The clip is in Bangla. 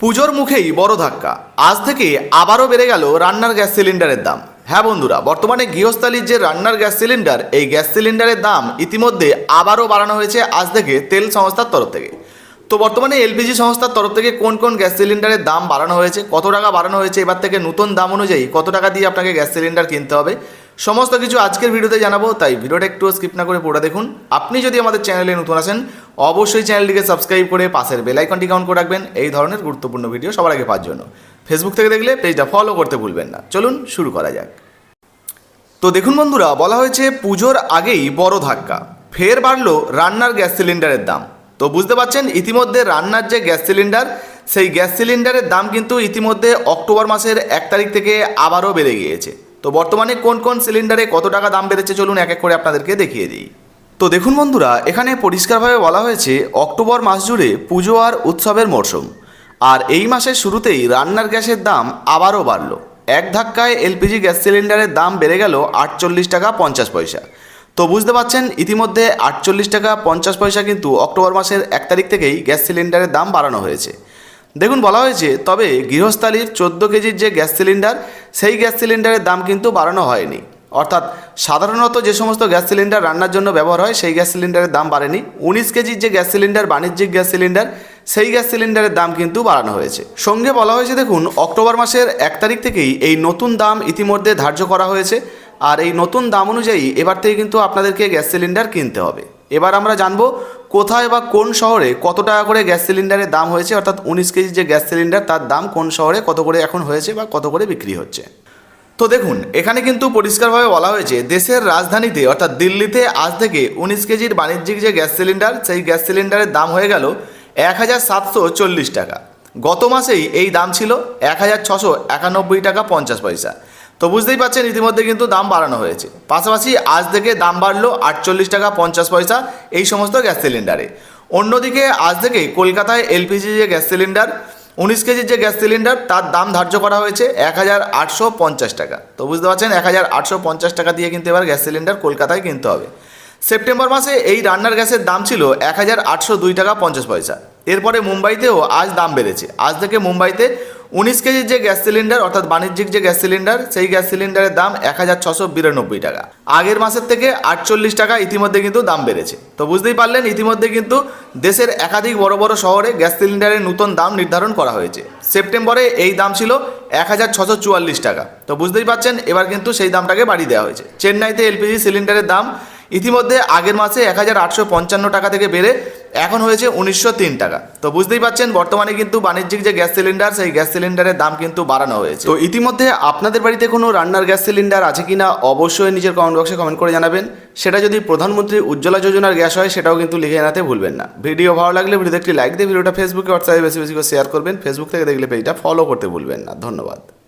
পুজোর মুখেই বড় ধাক্কা। আজ থেকে আবারও বেড়ে গেল রান্নার গ্যাস সিলিন্ডারের দাম। হ্যাঁ বন্ধুরা, বর্তমানে গৃহস্থালির যে রান্নার গ্যাস সিলিন্ডার, এই গ্যাস সিলিন্ডারের দাম ইতিমধ্যে আবারও বাড়ানো হয়েছে আজ থেকে তেল সংস্থার তরফ থেকে। তো বর্তমানে এলপিজি সংস্থার তরফ থেকে কোন কোন গ্যাস সিলিন্ডারের দাম বাড়ানো হয়েছে, কত টাকা বাড়ানো হয়েছে, এবার থেকে নতুন দাম অনুযায়ী কত টাকা দিয়ে আপনাকে গ্যাস সিলিন্ডার কিনতে হবে সমস্ত কিছু আজকের ভিডিওতে জানাব, তাই ভিডিওটা একটু স্কিপ না করে পুরো দেখুন। আপনি যদি আমাদের চ্যানেলে নতুন আসেন, অবশ্যই চ্যানেলটিকে সাবস্ক্রাইব করে পাশের বেল আইকনটি কাউন্ট করে রাখবেন। এই ধরনের গুরুত্বপূর্ণ ভিডিও সবার আগে পাওয়ার জন্য। ফেসবুক থেকে দেখলে পেজটা ফলো করতে ভুলবেন না। চলুন শুরু করা যাক। তো দেখুন বন্ধুরা, বলা হয়েছে পুজোর আগেই বড় ধাক্কা। ফের বাড়লো রান্নার গ্যাস সিলিন্ডারের দাম। তো বুঝতে পারছেন, ইতিমধ্যে রান্নার যে গ্যাস সিলিন্ডার, সেই গ্যাস সিলিন্ডারের দাম কিন্তু ইতিমধ্যে অক্টোবর মাসের এক তারিখ থেকে আবারও বেড়ে গিয়েছে। তো বর্তমানে কোন কোন সিলিন্ডারে কত টাকা দাম বেড়েছে চলুন এক এক করে আপনাদেরকে দেখিয়ে দিই। তো দেখুন বন্ধুরা, এখানে পরিষ্কারভাবে বলা হয়েছে, অক্টোবর মাস জুড়ে পুজো আর উৎসবের মরশুম। আর এই মাসের শুরুতেই রান্নার গ্যাসের দাম আবারও বাড়লো। এক ধাক্কায় এলপিজি গ্যাস সিলিন্ডারের দাম বেড়ে গেল আটচল্লিশ টাকা পঞ্চাশ পয়সা। তো বুঝতে পারছেন ইতিমধ্যে আটচল্লিশ টাকা পঞ্চাশ পয়সা কিন্তু অক্টোবর মাসের এক তারিখ থেকেই গ্যাস সিলিন্ডারের দাম বাড়ানো হয়েছে। দেখুন বলা হয়েছে, তবে গৃহস্থালির চোদ্দ কেজির যে গ্যাস সিলিন্ডার, সেই গ্যাস সিলিন্ডারের দাম কিন্তু বাড়ানো হয়নি। অর্থাৎ সাধারণত যে সমস্ত গ্যাস সিলিন্ডার রান্নার জন্য ব্যবহার হয়, সেই গ্যাস সিলিন্ডারের দাম বাড়েনি। উনিশ কেজির যে গ্যাস সিলিন্ডার, বাণিজ্যিক গ্যাস সিলিন্ডার, সেই গ্যাস সিলিন্ডারের দাম কিন্তু বাড়ানো হয়েছে। সঙ্গে বলা হয়েছে, দেখুন, অক্টোবর মাসের এক তারিখ থেকেই এই নতুন দাম ইতিমধ্যে ধার্য করা হয়েছে। আর এই নতুন দাম অনুযায়ী এবার থেকে কিন্তু আপনাদেরকে গ্যাস সিলিন্ডার কিনতে হবে। এবার আমরা জানব কোথায় বা কোন শহরে কত টাকা করে গ্যাস সিলিন্ডারের দাম হয়েছে, অর্থাৎ উনিশ কেজি যে গ্যাস সিলিন্ডার, তার দাম কোন শহরে কত করে এখন হয়েছে বা কত করে বিক্রি হচ্ছে। তো দেখুন, এখানে কিন্তু পরিষ্কারভাবে বলা হয়েছে, দেশের রাজধানীতে, অর্থাৎ দিল্লিতে আজ থেকে উনিশ কেজির বাণিজ্যিক যে গ্যাস সিলিন্ডার, সেই গ্যাস সিলিন্ডারের দাম হয়ে গেল এক হাজার সাতশো চল্লিশ টাকা। গত মাসেই এই দাম ছিল এক হাজার ছশো একানব্বই টাকা পঞ্চাশ পয়সা। তো বুঝতেই পারছেন, ইতিমধ্যে কিন্তু দাম বাড়ানো হয়েছে। পাশাপাশি আজ থেকে দাম বাড়লো আটচল্লিশ টাকা পঞ্চাশ পয়সা এই সমস্ত গ্যাস সিলিন্ডারে। অন্যদিকে আজ থেকে কলকাতায় এলপিজি যে গ্যাস সিলিন্ডার, উনিশ কেজির যে গ্যাস সিলিন্ডার, তার দাম ধার্য করা হয়েছে এক হাজার আটশো পঞ্চাশ টাকা। তো বুঝতে পারছেন এক হাজার আটশো পঞ্চাশ টাকা দিয়ে কিন্তু এবার গ্যাস সিলিন্ডার কলকাতায় কিনতে হবে। সেপ্টেম্বর মাসে এই রান্নার গ্যাসের দাম ছিল এক হাজার আটশো দুই টাকা পঞ্চাশ পয়সা। এরপরে মুম্বাইতেও আজ দাম বেড়েছে। আজ থেকে মুম্বাইতে উনিশ কেজির যে গ্যাস সিলিন্ডার, অর্থাৎ বাণিজ্যিক যে গ্যাস সিলিন্ডার, সেই গ্যাস সিলিন্ডারের দাম এক হাজার ছশো বিরানব্বই টাকা। আগের মাসের থেকে আটচল্লিশ টাকা ইতিমধ্যে কিন্তু দাম বেড়েছে। তো বুঝতেই পারলেন, ইতিমধ্যে কিন্তু দেশের একাধিক বড় বড় শহরে গ্যাস সিলিন্ডারের নতুন দাম নির্ধারণ করা হয়েছে। সেপ্টেম্বরে এই দাম ছিল এক হাজার ছশো চুয়াল্লিশ টাকা। তো বুঝতেই পারছেন, এবার কিন্তু সেই দামটাকে বাড়িয়ে দেওয়া হয়েছে। চেন্নাইতে এলপিজি সিলিন্ডারের দাম ইতিমধ্যে আগের মাসে এক হাজার আটশো পঞ্চান্ন টাকা থেকে বেড়ে এখন হয়েছে উনিশশো তিন টাকা। তো বুঝতেই পারছেন বর্তমানে কিন্তু বাণিজ্যিক যে গ্যাস সিলিন্ডার, সেই গ্যাস সিলিন্ডারের দাম কিন্তু বাড়ানো হয়েছে। তো ইতিমধ্যে আপনাদের বাড়িতে কোনো রান্নার গ্যাস সিলিন্ডার আছে কিনা, অবশ্যই নিজের কমেন্ট বক্সে কমেন্ট করে জানাবেন। সেটা যদি প্রধানমন্ত্রী উজ্জ্বলা যোজনার গ্যাস হয়, সেটাও কিন্তু লিখে জানাতে ভুলবেন না। ভিডিও ভালো লাগলে ভিডিওতে একটি লাইক দিয়ে ভিডিওটা ফেসবুকে হোয়াটসঅ্যাপে বেশি বেশি করে শেয়ার করবেন। ফেসবুক থেকে দেখলে পেজটা ফলো করতে ভুলবেন না। ধন্যবাদ।